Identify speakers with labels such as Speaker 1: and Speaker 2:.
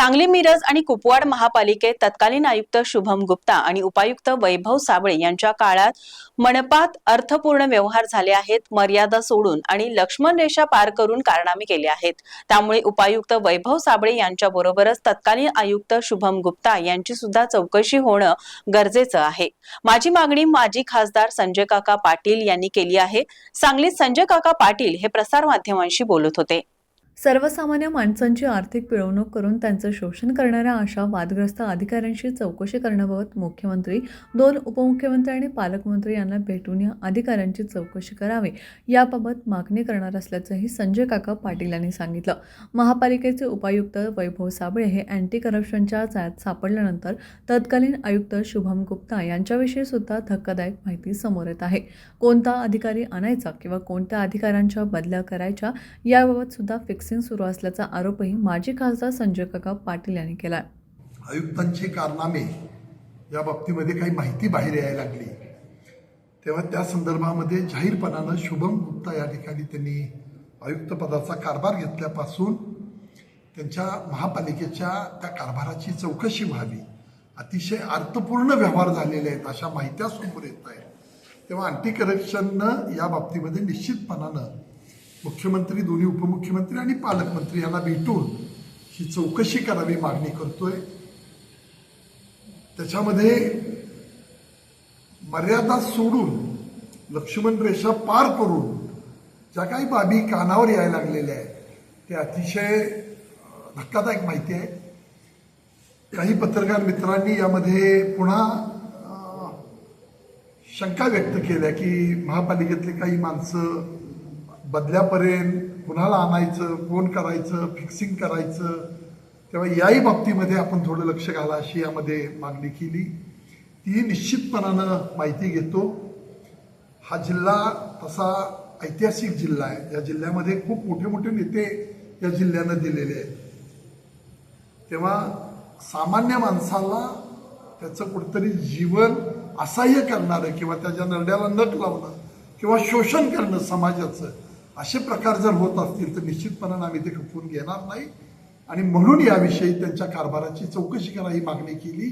Speaker 1: सांगली मिरज आणि कुपवाड महापालिकेत तत्कालीन आयुक्त शुभम गुप्ता आणि उपायुक्त वैभव साबळे यांच्या काळात मनपात अर्थपूर्ण व्यवहार झाले आहेत मर्यादा सोडून आणि लक्ष्मण रेषा पार करून कारनामे केले आहेत. त्यामुळे उपायुक्त वैभव साबळे यांच्या बरोबरच तत्कालीन आयुक्त शुभम गुप्ता यांची सुद्धा चौकशी होणं गरजेचं आहे. माझी मागणी माजी खासदार संजय काका पाटील यांनी केली आहे. सांगलीत संजय काका पाटील हे प्रसार माध्यमांशी बोलत होते.
Speaker 2: सर्वसामान्य माणसांची आर्थिक पिळवणूक करून त्यांचं शोषण करणाऱ्या अशा वादग्रस्त अधिकाऱ्यांशी चौकशी करण्याबाबत मुख्यमंत्री दोन उपमुख्यमंत्री आणि पालकमंत्री यांना भेटून या अधिकाऱ्यांची चौकशी करावी याबाबत मागणी करणार असल्याचंही संजय काका पाटील यांनी सांगितलं. महापालिकेचे उपायुक्त वैभव साबळे हे अँटी करप्शनच्या जाळ्यात सापडल्यानंतर तत्कालीन आयुक्त शुभम गुप्ता यांच्याविषयी सुद्धा धक्कादायक माहिती समोर येत आहे. कोणता अधिकारी आणायचा किंवा कोणत्या अधिकाऱ्यांच्या बदल्या करायच्या याबाबत सुद्धा फिक्स फिक्सिंग सुरू असल्याचा आरोपही माजी खासदार संजय काका पाटील यांनी केला.
Speaker 3: आयुक्तांचे कारनामे या बाबतीमध्ये काही माहिती बाहेर यायला लागली. तेव्हा त्या संदर्भामध्ये जाहीरपणानं शुभम गुप्ता या ठिकाणी त्यांनी आयुक्त पदाचा कारभार घेतल्यापासून त्यांच्या महापालिकेच्या त्या कारभाराची चौकशी व्हावी. अतिशय अर्थपूर्ण व्यवहार झालेले आहेत अशा माहित्या समोर येत आहेत. तेव्हा अँटी करप्शननं या बाबतीमध्ये निश्चितपणानं मुख्यमंत्री दोन्ही उपमुख्यमंत्री आणि पालकमंत्री यांना भेटून ही चौकशी करावी मागणी करतोय. त्याच्यामध्ये मर्यादा सोडून लक्ष्मण रेषा पार करून ज्या काही बाबी कानावर यायला लागलेल्या आहेत ते अतिशय धक्कादायक माहिती आहे. काही पत्रकार मित्रांनी यामध्ये पुन्हा शंका व्यक्त केल्या की महापालिकेतले काही माणसं बदल्यापर्यंत कुणाला आणायचं कोण करायचं फिक्सिंग करायचं तेव्हा याही बाबतीमध्ये आपण थोडं लक्ष घाला अशी यामध्ये मागणी केली. ती निश्चितपणानं माहिती घेतो. हा जिल्हा तसा ऐतिहासिक जिल्हा आहे. या जिल्ह्यामध्ये खूप मोठे मोठे नेते या जिल्ह्यानं दिलेले आहेत. तेव्हा सामान्य माणसाला त्याचं कुठंतरी जीवन असह्य करणारं किंवा त्याच्या नरड्याला नख लावणं किंवा शोषण करणं समाजाचं असे प्रकार जर होत असतील तर निश्चितपणानं आम्ही ते खपवून घेणार नाही. आणि म्हणून याविषयी त्यांच्या कारभाराची चौकशी करा ही मागणी केली.